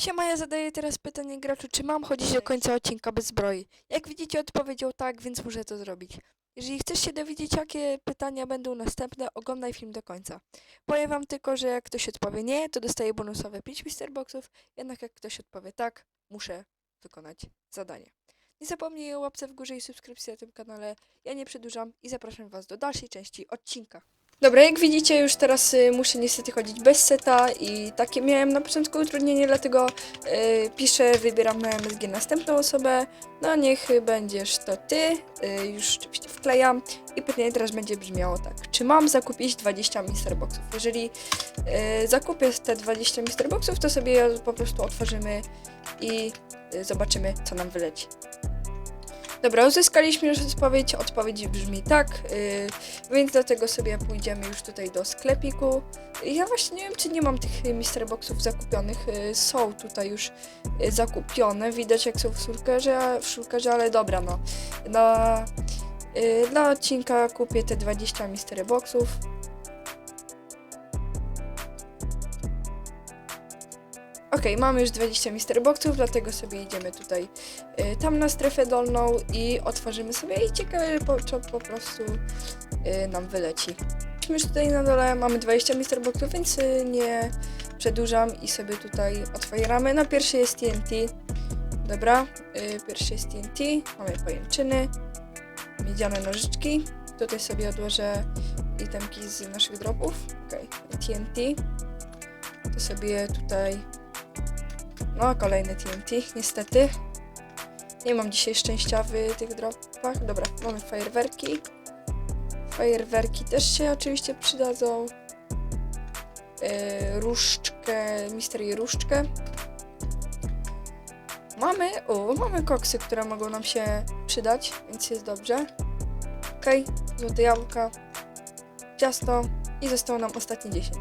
Siema, ja zadaję teraz pytanie graczu, czy mam chodzić do końca odcinka bez zbroi? Jak widzicie, odpowiedział tak, więc muszę to zrobić. Jeżeli chcesz się dowiedzieć, jakie pytania będą następne, oglądaj film do końca. Powiem wam tylko, że jak ktoś odpowie nie, to dostaje bonusowe 5 Boxów, jednak jak ktoś odpowie tak, muszę wykonać zadanie. Nie zapomnij o łapce w górze i subskrypcji na tym kanale. Ja nie przedłużam i zapraszam was do dalszej części odcinka. Dobra, jak widzicie, już teraz y, muszę niestety chodzić bez seta i takie miałem na początku utrudnienie, dlatego y, piszę, wybieram na MSG następną osobę. No niech będziesz to ty, y, już oczywiście wklejam i pytanie teraz będzie brzmiało tak. Czy mam zakupić 20 Mister Boxów? Jeżeli y, zakupię te 20 Mister Boxów, to sobie je po prostu otworzymy i y, zobaczymy, co nam wyleci. Dobra, uzyskaliśmy już odpowiedź. Odpowiedź brzmi tak, yy, więc dlatego sobie pójdziemy już tutaj do sklepiku. Ja właśnie nie wiem, czy nie mam tych Mister Boxów zakupionych. Yy, są tutaj już y, zakupione. Widać, jak są w szulkerze, w szulkerze ale dobra, no. Na, yy, dla odcinka kupię te 20 Mister Boxów. Okej, mamy już 20 Mister Boxów, dlatego sobie idziemy tutaj y, tam na strefę dolną i otworzymy sobie i ciekawe, co po prostu y, nam wyleci. Już tutaj na dole mamy 20 Mister Boxów, więc y, nie przedłużam i sobie tutaj otwieramy. Na pierwszy jest TNT. Dobra, y, pierwszy jest TNT, mamy pajęczyny, miedziane nożyczki. Tutaj sobie odłożę itemki z naszych dropów. Okej, TNT. To sobie tutaj no, kolejny TNT, niestety. Nie mam dzisiaj szczęścia w tych dropach. Dobra, mamy fajerwerki. Fajerwerki też się oczywiście przydadzą. Yy, różdżkę, mistery różdżkę. Mamy, o, mamy koksy, które mogą nam się przydać, więc jest dobrze. Okej, złote jabłka, ciasto i zostało nam ostatnie 10.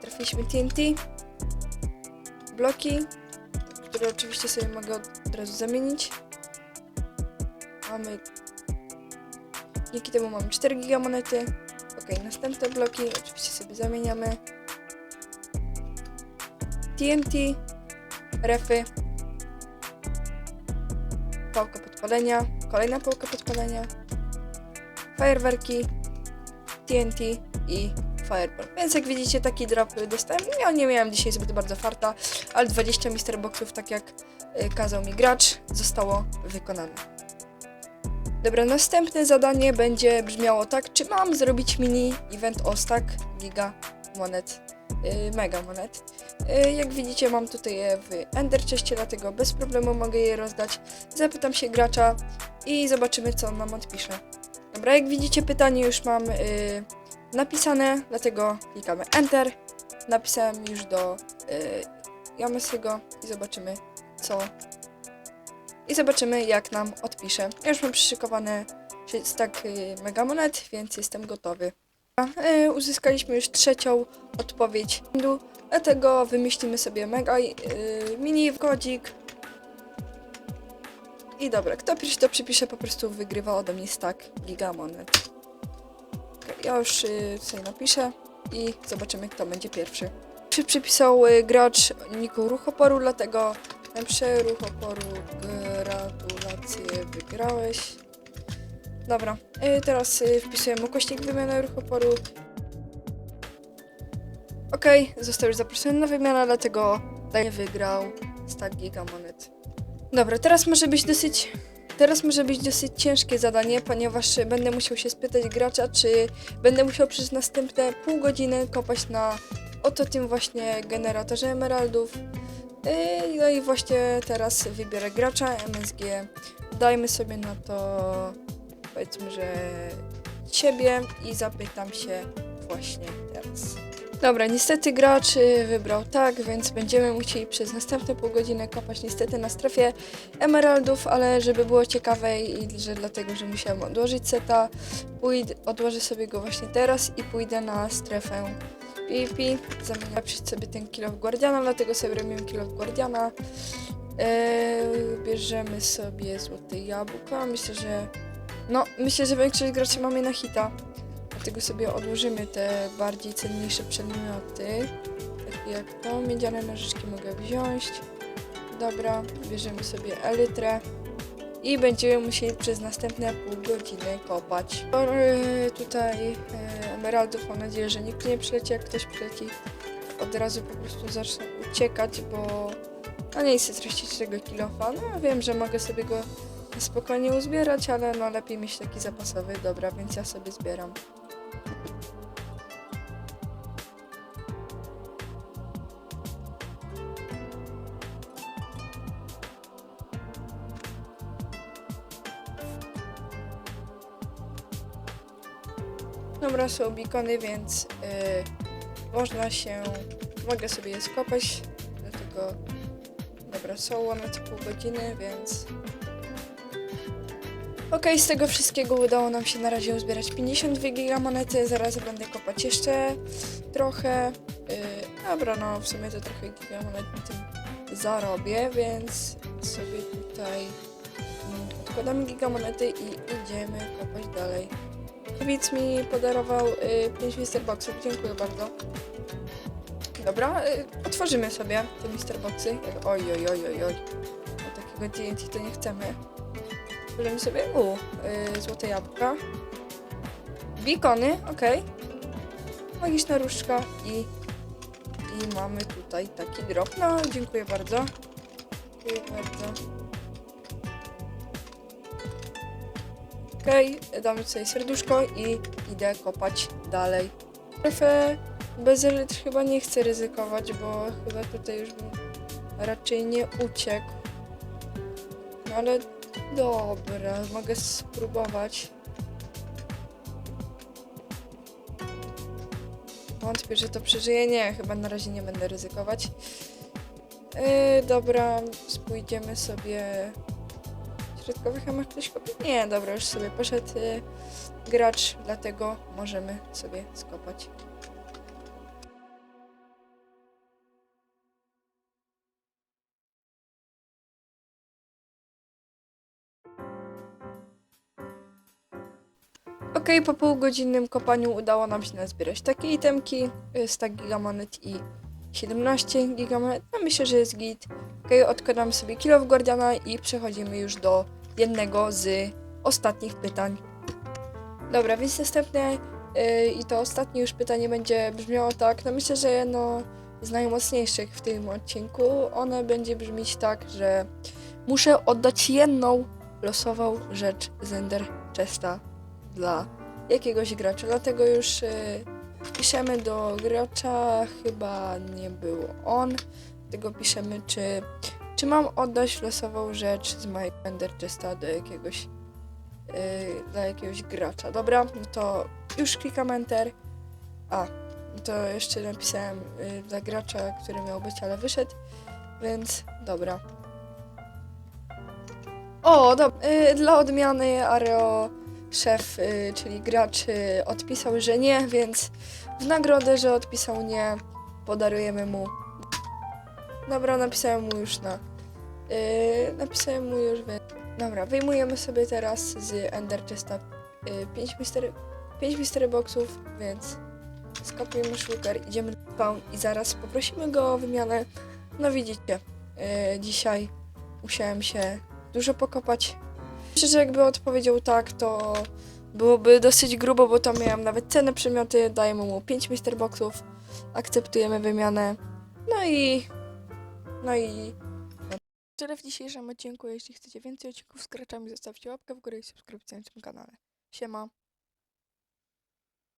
Trafiliśmy TNT bloki, które oczywiście sobie mogę od razu zamienić. Mamy. Dzięki temu mamy 4 giga monety. Ok, następne bloki oczywiście sobie zamieniamy. TNT, refy, pałka podpalenia, kolejna pałka podpalenia, fajerwerki, TNT i Fireball. Więc jak widzicie, taki drop dostałem. Ja nie miałem dzisiaj zbyt bardzo farta, ale 20 Mister Boxów, tak jak y, kazał mi gracz, zostało wykonane. Dobra, następne zadanie będzie brzmiało tak, czy mam zrobić mini event o stack giga monet, y, mega monet. Y, jak widzicie, mam tutaj je w Ender Chestie, dlatego bez problemu mogę je rozdać. Zapytam się gracza i zobaczymy, co on nam odpisze. Dobra, jak widzicie, pytanie już mam y, napisane, dlatego klikamy Enter. Napisałem już do y, Jamesiego i zobaczymy co. I zobaczymy jak nam odpisze. Ja już mam przyszykowane stack y, mega monet, więc jestem gotowy. Y, uzyskaliśmy już trzecią odpowiedź, dlatego wymyślimy sobie mega y, mini kodzik. I dobra, kto pierwszy to przypisze, po prostu wygrywa ode mnie stack giga monet. Ja już y, tutaj napiszę i zobaczymy, kto będzie pierwszy. Przy przypisał y, gracz Niku Ruch Oporu, dlatego napiszę Ruch Oporu, gratulacje, wygrałeś. Dobra, y, teraz y, wpisuję mu kośnik wymiany Ruch Oporu. Okej, został już zaproszony na wymianę, dlatego daję wygrał stack giga monet. Dobra, teraz może być dosyć Teraz może być dosyć ciężkie zadanie, ponieważ będę musiał się spytać gracza, czy będę musiał przez następne pół godziny kopać na oto tym właśnie generatorze emeraldów. Yy, No i właśnie teraz wybiorę gracza MSG. Dajmy sobie na to powiedzmy, że ciebie i zapytam się właśnie teraz. Dobra, niestety gracz y, wybrał tak, więc będziemy musieli przez następne pół godziny kopać niestety na strefie emeraldów, ale żeby było ciekawe i że dlatego, że musiałem odłożyć seta, pójdę, odłożę sobie go właśnie teraz i pójdę na strefę PvP, zamienię przyjść sobie ten kill of Guardiana, dlatego sobie robimy kill of Guardiana. Eee, bierzemy sobie złote jabłka, myślę, że no, myślę, że większość graczy mamy na hita. Dlatego sobie odłożymy te bardziej cenniejsze przedmioty. Jak jak to. Miedziane nożyczki mogę wziąć. Dobra, bierzemy sobie elytrę. I będziemy musieli przez następne pół godziny kopać. Yy, tutaj yy, emeraldów mam nadzieję, że nikt nie przyleci. Jak ktoś przyleci, od razu po prostu zacznę uciekać, bo no nie chcę tracić tego kilofa. No wiem, że mogę sobie go spokojnie uzbierać, ale no lepiej mieć taki zapasowy. Dobra, więc ja sobie zbieram. Dobra, są bikony, więc y, można się, mogę sobie je skopać, dlatego dobra, są one co pół godziny, więc Okej, z tego wszystkiego udało nam się na razie uzbierać 52 giga monety, zaraz będę kopać jeszcze trochę. Yy, dobra, no w sumie to trochę giga monet na tym zarobię, więc sobie tutaj mm, odkładamy giga monety i idziemy kopać dalej. Widz mi podarował y, 5 Mister Boxów, dziękuję bardzo. Dobra, y, otworzymy sobie te Mister Boxy. Oj, oj, oj, oj, oj. Takiego TNT to nie chcemy. Otworzymy sobie, u, y, złote jabłka. Bikony, okej. Magiczna różdżka i, i mamy tutaj taki drop. No, dziękuję bardzo. Dziękuję bardzo. Okej, damy tutaj serduszko i idę kopać dalej. Trochę bez chyba nie chcę ryzykować, bo chyba tutaj już bym raczej nie uciekł. No ale dobra, mogę spróbować. Wątpię, że to przeżyje. Nie, chyba na razie nie będę ryzykować. Yy, dobra, pójdziemy sobie środkowych ktoś kopie? Nie, dobra, już sobie poszedł y, gracz, dlatego możemy sobie skopać. Okej, po półgodzinnym kopaniu udało nam się nazbierać takie itemki, y, stack gigamonet i 17 gigamonet. No myślę, że jest git. Okej, odkładam sobie kilo w Guardiana i przechodzimy już do jednego z ostatnich pytań. Dobra, więc następne yy, i to ostatnie już pytanie będzie brzmiało tak, no myślę, że jedno z najmocniejszych w tym odcinku, one będzie brzmieć tak, że muszę oddać jedną losową rzecz z Ender Chesta dla jakiegoś gracza, dlatego już yy, piszemy do gracza, chyba nie był on, dlatego piszemy, czy czy mam oddać losową rzecz z mojego Ender Chesta do jakiegoś yy, dla jakiegoś gracza. Dobra, no to już klikam Enter. A, no to jeszcze napisałem yy, dla gracza, który miał być, ale wyszedł, więc dobra. O, dobra. Yy, dla odmiany Areo szef, yy, czyli gracz, yy, odpisał, że nie, więc w nagrodę, że odpisał nie, podarujemy mu. Dobra, napisałem mu już na Yy, napisałem mu już, więc... Dobra, wyjmujemy sobie teraz z Ender Chesta 5 mystery, 5 mystery boxów, więc skopujemy shulker, idziemy do spawn i zaraz poprosimy go o wymianę. No widzicie, yy, dzisiaj musiałem się dużo pokopać. Myślę, że jakby odpowiedział tak, to byłoby dosyć grubo, bo tam miałem nawet cenne przedmioty, dajemy mu 5 mystery boxów, akceptujemy wymianę, no i... no i Tyle w dzisiejszym odcinku. Jeśli chcecie więcej odcinków z graczami, zostawcie łapkę w górę i subskrypcję na tym kanale. Siema.